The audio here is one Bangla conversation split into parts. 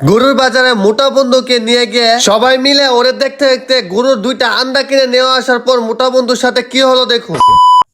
গরুর বাজারে মোটা বন্ধুকে নিয়ে গিয়ে সবাই মিলে ওরে দেখতে দেখতে গরুর দুইটা আন্ডা কিনে নেওয়া আসার পর মোটা বন্ধুর সাথে কি হলো দেখুন।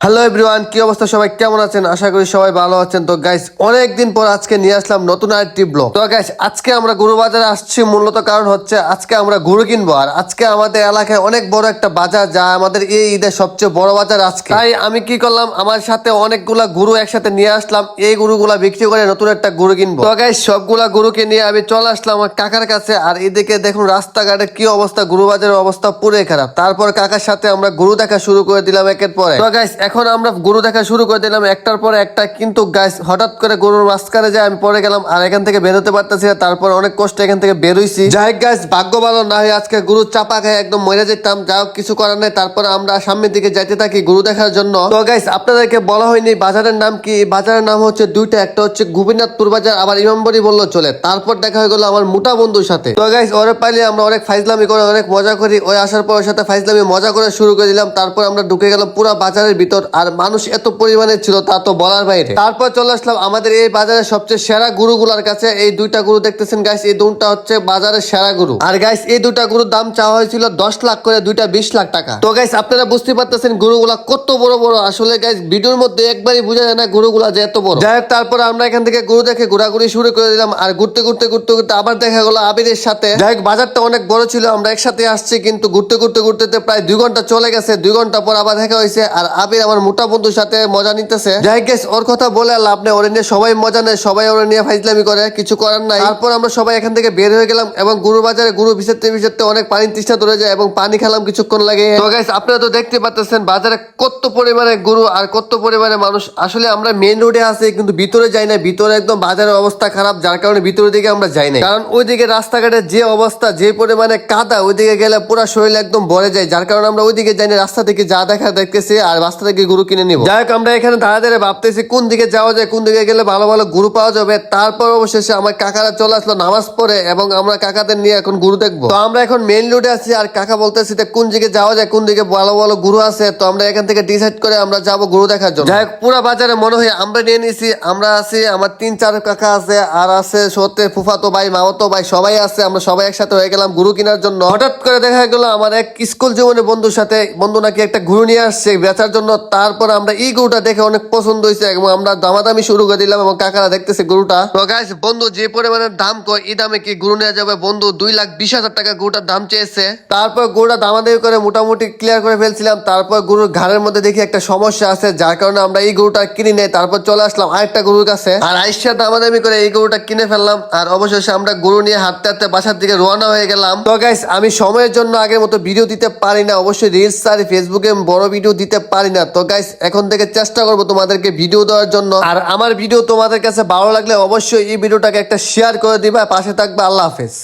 হ্যালো এভরিওয়ান কি অবস্থা সবাই? কেমন আছেন? আশা করি সবাই ভালো আছেন। তো গাইস অনেকদিন পর আজকে নিয়ে আসলাম নতুন আরেকটি ব্লগ তো গাইস আজকে আমরা গরু বাজারে আসছি। মূলত কারণ হচ্ছে আজকে আমরা গরু কিনবো। আর আজকে আমাদের এলাকায় অনেক বড় একটা বাজার যা আমাদের এই ঈদের সবচেয়ে বড় বাজার আজকে। তাই আমি কি করলাম? আমার সাথে অনেকগুলা গরু একসাথে নিয়ে আসলাম। এই গরুগুলা বিক্রি করে নতুন একটা গরু কিনবো। তো গাইস সবগুলা গরুকে নিয়ে আমি চলে আসলাম আমার কাকার কাছে আর এদিকে দেখুন রাস্তাঘাটে কি অবস্থা গরু বাজারের অবস্থা পুরো খারাপ। তারপর কাকার সাথে আমরা গরু দেখা শুরু করে দিলাম একের পরে গাইস এখন আমরা গরু দেখা শুরু করে দিলাম একটার পর একটা, কিন্তু গাইস হঠাৎ করে গরুর মাঝখানে যায় আমি পরে গেলাম আর এখান থেকে বেরোতে পারতেছি না, তারপর অনেক কষ্ট এখান থেকে বেরোইছি। যাই গাইস ভাগ্য ভালো না হয় আজকে গরু চাপা খায় একদম মরে যেতাম যা হোক কিছু করার নাই। তারপর আমরা সামনের দিকে যাইতে থাকি গরু দেখার জন্য। তো গাইস আপনাদেরকে বলা হয়নি বাজারের নাম কি? বাজারের নাম হচ্ছে দুইটা, একটা হচ্ছে গোপীনাথপুর বাজার, আবার ইমামবাড়ি বলল চলে। তারপর দেখা হয়ে গেল আমার মোটা বন্ধুর সাথে। তো গাইস ওরে পাইলে আমরা অনেক ফাইজলামি করে, অনেক মজা করি। ওই আসার পর ওর সাথে ফাইজলামি, মজা করে শুরু করে দিলাম। তারপর আমরা ঢুকে গেলাম পুরো বাজারের ভিতর। আর মানুষ এত পরিমাণে ছিল, তা তো বলার বাইরে। তারপর চলে আসলাম আমাদের এই বাজারের সবচেয়ে সেরা গুরুগুলার কাছে। এই দুইটা গুরু দেখতেছেন গাইস এই দুটা হচ্ছে বাজারের সেরা গুরু। আর গাইস এই দুইটা গুরুর দাম চাওয়া হয়েছিল দশ লাখ করে, দুইটা বিশ লাখ টাকা। তো গাইস আপনারা বুঝতে পারতেছেন গরুগুলা কত বড় বড়। আসলে গাইস ভিডিওর মধ্যে একবারই বোঝা যায় না গুরুগুলা যে এত বড়। যাই তারপর আমরা এখান থেকে গুরু দেখে ঘোরাঘুরি শুরু করে দিলাম। আর ঘুরতে ঘুরতে ঘুরতে ঘুরতে আবার দেখা গেলো আবিরের সাথে। যাই বাজারটা অনেক বড় ছিল আমরা একসাথে আসছি কিন্তু ঘুরতে ঘুরতে ঘুরতে প্রায় দুই ঘণ্টা চলে গেছে। দুই ঘণ্টা পর আবার দেখা হয়েছে আর আবির আমার মোটা বন্ধুর সাথে মজা নিতেছে। যাই গেস ওর কথা বলে আর লাভ নেই ওরে নিয়ে সবাই মজা নেয় সবাই ওরে নিয়ে ফাইজলামি করে কিছু করার নাই। তারপর আমরা সবাই এখান থেকে বের হয়ে গেলাম এবং গুরু বাজারে গুরু ভিসাতে ভিসাতে অনেক পানি তৃষ্ঠা ধরে যায় এবং পানি খেলাম কিছুক্ষণ লাগে। তো গাইস আপনারা তো দেখতে পাচ্ছেন বাজারে কত পরিমাণে গরু আর কত পরিমাণে মানুষ। আসলে আমরা মেইন রোডে আছি কিন্তু ভিতরে যাই না ভিতরে একদম বাজারের অবস্থা খারাপ যার কারণে ভিতরের দিকে আমরা যাই না কারণ ওইদিকে রাস্তাঘাটের যে অবস্থা, যে পরিমাণে কাদা, ওইদিকে গেলে পুরো শরীর একদম ভরে যায়। যার কারণে আমরা ওইদিকে যাই রাস্তা থেকে যা দেখা দেখতেছি আর রাস্তা থেকে গরু কিনে নিব। যাই হোক, আমরা এখানে দাঁড়া ভাবতেছি কোন দিকে যাওয়া যায়, কোন দিকে গেলে ভালো ভালো গরু পাওয়া যাবে। তারপর অবশেষে আমার কাকারা চলে আসলো নামাজ পড়ে এবং আমরা কাকাদের নিয়ে এখন গরু দেখব। তো আমরা এখন মেইন রোডে আছি আর কাকা বলতেছি কোন দিকে যাওয়া যায়, কোন দিকে ভালো ভালো গরু আছে। তো আমরা এখান থেকে ডিসাইড করে আমরা যাব গরু দেখার জন্য। যাই হোক, পুরো বাজারে মনে হয় আমরা নিয়ে নিছি, আমরা আছি, আমার তিন, চার কাকা আছে, আর আছে সত্যি ফুফাতো ভাই মামাতো ভাই সবাই আছে, আমরা সবাই একসাথে হয়ে গেলাম গুরু কেনার জন্য। হঠাৎ করে দেখা গেল আমার এক স্কুল জীবনে বন্ধুর সাথে, বন্ধু নাকি একটা গুরু নিয়ে আসছে বেচার জন্য। তারপর আমরা এই গরুটা দেখে অনেক পছন্দ হয়েছে এবং আমরা দামাদামি শুরু করে দিলাম এবং কাকারা দেখতেছে গরুটা। তো বন্ধু, যে পরিমাণের দাম কয়, এই দামে কি গরু নেওয়া যাবে? বন্ধু, দুই লাখ বিশ হাজার টাকা গরুটার দাম চেয়েছে। তারপর গরুটা দামাদামি করে মোটামুটি ক্লিয়ার করে ফেলছিলাম। তারপর গরুর ঘাড়ের মধ্যে দেখি একটা সমস্যা আছে, যার কারণে আমরা এই গরুটা কিনে নেই। তারপর চলে আসলাম আরেকটা গরুর কাছে। আর আইসা দামাদামি করে এই গরুটা কিনে ফেললাম। আর অবশেষে আমরা গরু নিয়ে হাঁটতে হাঁটতে বাসার দিকে রওনা হয়ে গেলাম। তো গাইস আমি সময়ের জন্য আগের মতো ভিডিও দিতে পারি না। অবশ্যই রিলস আর ফেসবুকে বড় ভিডিও দিতে পারি না। তো গাইস এখন থেকে চেষ্টা করব তোমাদেরকে ভিডিও দেওয়ার জন্য। আর আমার ভিডিও তোমাদের কাছে ভালো লাগলে অবশ্যই এই ভিডিওটাকে একটা শেয়ার করে দিবা। পাশে থাকবে আল্লাহ হাফেজ।